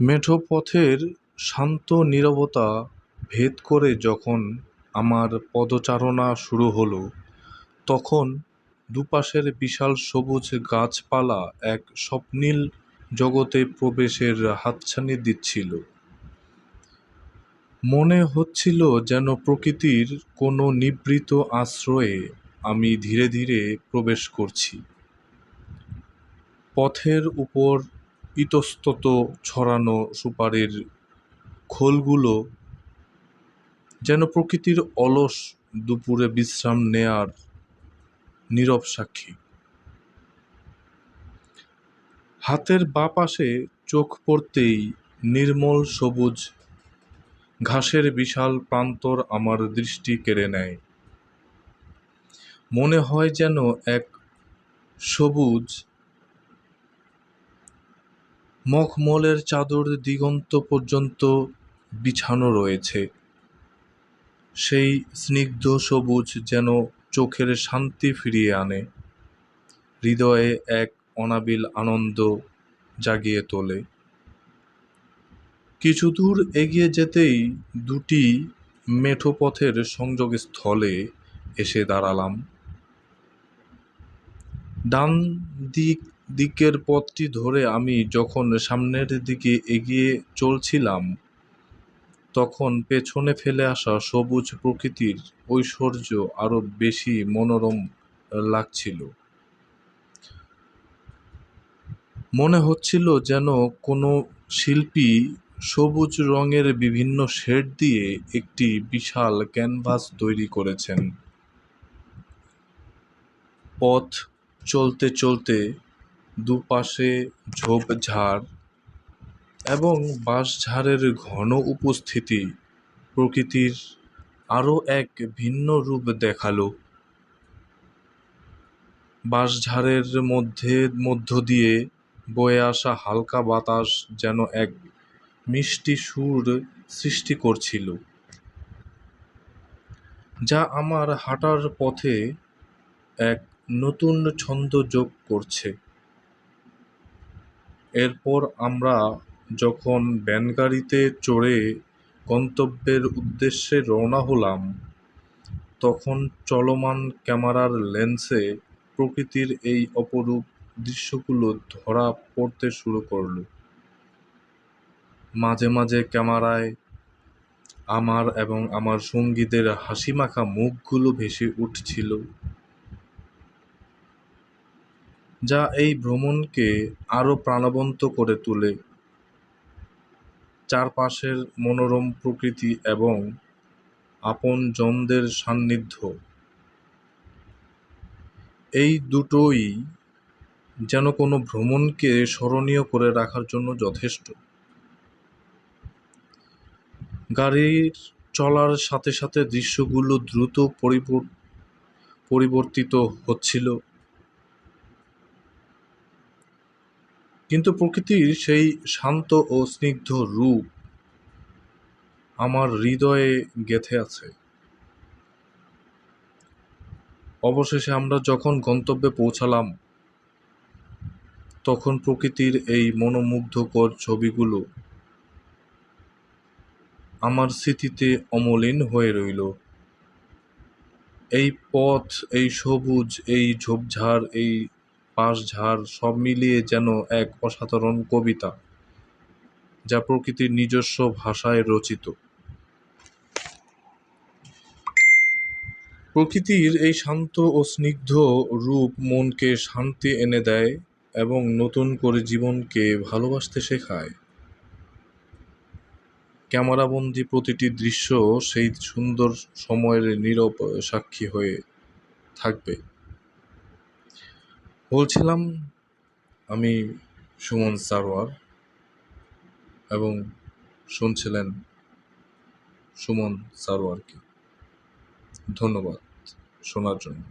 মেঠো পথের শান্ত নীরবতা ভেদ করে যখন আমার পদচারণা শুরু হলো, তখন দুপাশের বিশাল সবুজ গাছপালা এক স্বপ্নীল জগতে প্রবেশের হাতছানি দিচ্ছিল। মনে হচ্ছিল যেন প্রকৃতির কোনো নিবৃত আশ্রয়ে আমি ধীরে ধীরে প্রবেশ করছি। পথের উপর ইতস্তত ছড়ানো সুপারির খোলগুলো যেন প্রকৃতির অলস দুপুরে বিশ্রাম নেয়ার নীরব সাক্ষী। হাতের বাঁ পাশে চোখ পড়তেই নির্মল সবুজ ঘাসের বিশাল প্রান্তর আমার দৃষ্টি কেড়ে নেয়। মনে হয় যেন এক সবুজ মখমলের চাদর দিগন্ত পর্যন্ত বিছানো রয়েছে। সেই স্নিগ্ধ সবুজ যেন চোখের শান্তি ফিরিয়ে আনে। হৃদয়ে এক অনাবিল আনন্দ জাগিয়ে তোলে। কিছু দূর এগিয়ে যেতেই দুটি মেঠো পথের সংযোগস্থলে এসে দাঁড়ালাম। ডান দিক দিকের পথটি ধরে আমি যখন সামনের দিকে এগিয়ে চলছিলাম, তখন পেছনে ফেলে আসা সবুজ প্রকৃতির ঐশ্বর্য আরও বেশি মনোরম লাগছিল। মনে হচ্ছিল যেন কোনো শিল্পী সবুজ রঙের বিভিন্ন শেড দিয়ে একটি বিশাল ক্যানভাস তৈরি করেছেন। পথ চলতে চলতে দুপাশে ঝোপঝাড় এবং বাঁশঝাড়ের ঘন উপস্থিতি প্রকৃতির আরও এক ভিন্ন রূপ দেখাল। বাঁশঝাড়ের মধ্যে, মধ্য দিয়ে বয়ে আসা হালকা বাতাস যেন এক মিষ্টি সুর সৃষ্টি করছিল, যা আমার হাঁটার পথে এক নতুন ছন্দ যোগ করছে। এরপর আমরা যখন ভ্যানগাড়িতে চড়ে গন্তব্যের উদ্দেশ্যে রওনা হলাম, তখন চলমান ক্যামেরার লেন্সে প্রকৃতির এই অপরূপ দৃশ্যগুলো ধরা পড়তে শুরু করল। মাঝে মাঝে ক্যামেরায় আমার এবং আমার সঙ্গীদের হাসিমাখা মুখগুলো ভেসে উঠছিল। যা এই ভ্রমণকে আরও প্রাণবন্ত করে তোলে। চারপাশের মনোরম প্রকৃতি এবং আপনজনদের সান্নিধ্য। এই দুটোই যেন কোনো ভ্রমণকে স্মরণীয় করে রাখার জন্য যথেষ্ট। গাড়ির চলার সাথে সাথে দৃশ্যগুলো দ্রুত পরিবর্তিত হচ্ছিল। কিন্তু প্রকৃতির সেই শান্ত ও স্নিগ্ধ রূপ আমার হৃদয়ে গেঁথে আছে। অবশেষে আমরা যখন গন্তব্যে পৌঁছালাম, তখন প্রকৃতির এই মনোমুগ্ধকর ছবিগুলো আমার স্মৃতিতে অমলিন হয়ে রইল। এই পথ, এই সবুজ, এই ঝোপঝাড়, এই পাশঝাড় সব মিলিয়ে যেন এক অসাধারণ কবিতা, যা প্রকৃতির নিজস্ব ভাষায় রচিত। প্রকৃতির এই শান্ত ও স্নিগ্ধ রূপ মনকে শান্তি এনে দেয় এবং নতুন করে জীবনকে ভালোবাসতে শেখায়। ক্যামেরাবন্দি প্রতিটি দৃশ্য সেই সুন্দর সময়ের নীরব সাক্ষী হয়ে থাকবে। বলছিলাম আমি সুমন সারোয়ার এবং শুনছিলেন সুমন সারোয়ারকে। ধন্যবাদ শোনার জন্য।